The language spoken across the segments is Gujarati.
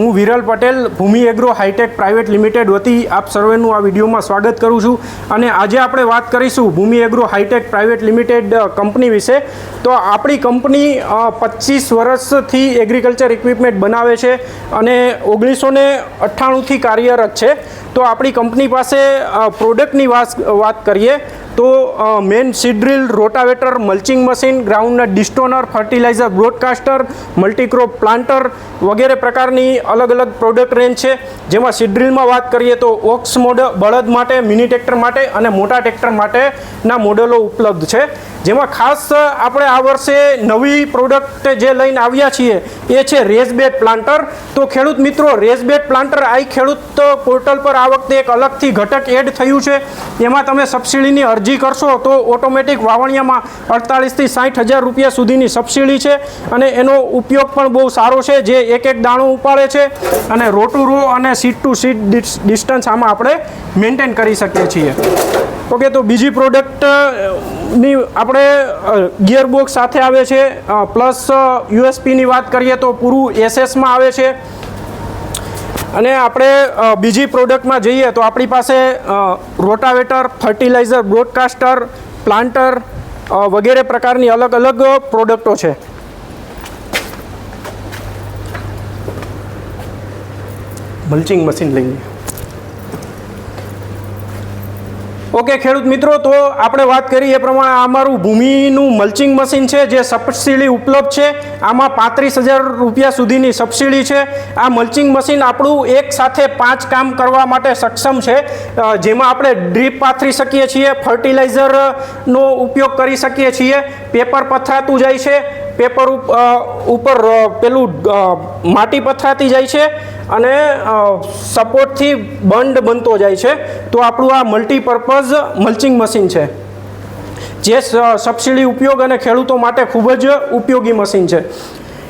હું Viral Patel, Bhumi agro hi tech private limited વતી આપ સર્વેનું આ વિડીયોમાં સ્વાગત કરું છું અને આજે આપણે વાત કરીશું Bhumi agro hi tech private limited company વિશે. તો આપણી કંપની પચીસ વર્ષથી એગ્રીકલ્ચર ઇક્વિપમેન્ટ બનાવે છે અને ઓગણીસો ને અઠ્ઠાણુંથી કાર્યરત છે. તો આપણી કંપની પાસે પ્રોડક્ટની વાત કરીએ. તો main seed drill rotavator mulching machine ગ્રાઉન્ડના destoner fertiliser broadcaster multicrop planter વગેરે પ્રકારની અલગ અલગ પ્રોડક્ટ રેન્જ છે. જેમાં સીડ્રીલમાં વાત કરીએ તો ઓક્સ મોડ બળદ માટે મિની ટ્રેક્ટર માટે અને મોટા ટ્રેક્ટર માટેના મોડેલો ઉપલબ્ધ છે. જેમાં ખાસ આપણે આ વર્ષે નવી પ્રોડક્ટ જે લઈને આવ્યા છીએ, એ છે રેસબેડ પ્લાન્ટર તો ખેડૂત મિત્રો રેસબેડ પ્લાન્ટર આ ખેડૂત પોર્ટલ પર આ વખતે એક અલગથી ઘટક એડ થયું છે. એમાં તમે સબસિડીની અરજી કરશો તો ઓટોમેટિક વાવણિયામાં અડતાલીસથી સાઠ હજાર રૂપિયા સુધીની સબસિડી છે અને એનો ઉપયોગ પણ બહુ સારો છે, જે એક એક દાણું ઉપાડે છે અને રો ટુ રો અને સીટ ટુ સીટ ડિસ્ટન્સ આમાં આપણે મેન્ટેન કરી શકીએ છીએ. ઓકે, તો બીજી પ્રોડક્ટ ની આપણે ગિયરબોક્સ સાથે આવે છે પ્લસ યુએસપીની વાત કરીએ તો પૂરું એસએસમાં આવે છે. અને આપણે બીજી પ્રોડક્ટમાં જઈએ તો આપણી પાસે રોટાવેટર, ફર્ટિલાઇઝર, બ્રોડકાસ્ટર, પ્લાન્ટર વગેરે પ્રકારની અલગ અલગ પ્રોડક્ટો છે. મલ્ચિંગ મશીન લઈએ ઓકે, ખેડૂત મિત્રો, તો આપણે વાત કરી એ પ્રમાણે અમારું ભૂમિનું મલ્ચિંગ મશીન છે, જે સબસિડી ઉપલબ્ધ છે. આમાં પાંત્રીસ હજાર રૂપિયા સુધીની સબસિડી છે. આ મલ્ચિંગ મશીન આપણું એક સાથે પાંચ કામ કરવા માટે સક્ષમ છે. જેમાં આપણે ડ્રીપ પાથરી શકીએ છીએ ફર્ટિલાઇઝરનો ઉપયોગ કરી શકીએ છીએ. પેપર પથરાતું જાય છે. પેપર ઉપ- ઉપર પેલું માટી પથરાતી જાય છે. અને સપોર્ટથી બંડ બનતો જાય છે. તો આપણું આ મલ્ટીપર્પઝ મલ્ચિંગ મશીન છે. જે સબસિડી ઉપયોગ અને ખેડૂતો માટે ખૂબ જ ઉપયોગી મશીન છે.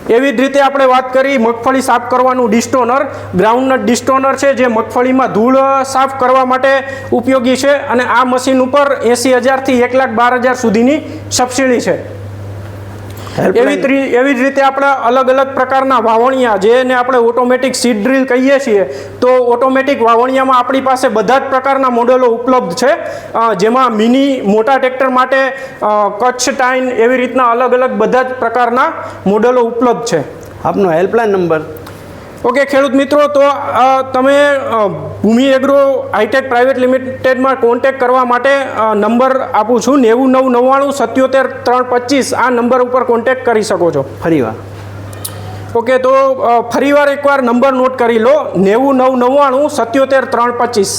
એવી જ રીતે આપણે વાત કરી મગફળી સાફ કરવાનું ડિસ્ટોનર ગ્રાઉન્ડનટ ડિસ્ટોનર છે જે મગફળીમાં ધૂળ સાફ કરવા માટે ઉપયોગી છે અને આ મશીન ઉપર એંસી હજારથી એક લાખ બાર હજાર સુધીની સબસિડી છે. એવી જ એવી જ રીતે આપણે અલગ અલગ પ્રકારના વાવણિયા જેને આપણે ઓટોમેટિક સીડ ડ્રીલ કહીએ છીએ તો ઓટોમેટિક વાવણિયામાં આપણી પાસે બધા જ પ્રકારના મોડેલો ઉપલબ્ધ છે. જેમાં મિની મોટા ટ્રેક્ટર માટે કચ્છ ટાઈન એવી રીતના અલગ અલગ બધા જ પ્રકારના મોડેલો ઉપલબ્ધ છે. આપનો હેલ્પલાઇન નંબર ઓકે ખેડૂત મિત્રો તો તમે Bhumi agro hi tech private લિમિટેડમાં contact કરવા માટે નંબર આપું છું નેવું નવ નવ્વાણું સત્યોતેર ત્રણ પચીસ. આ નંબર ઉપર કોન્ટેક કરી શકો છો. ફરીવાર. ઓકે તો ફરીવાર એકવાર નંબર નોટ કરી લો. નેવું નવ નવ્વાણું સત્યોતેર ત્રણ પચીસ.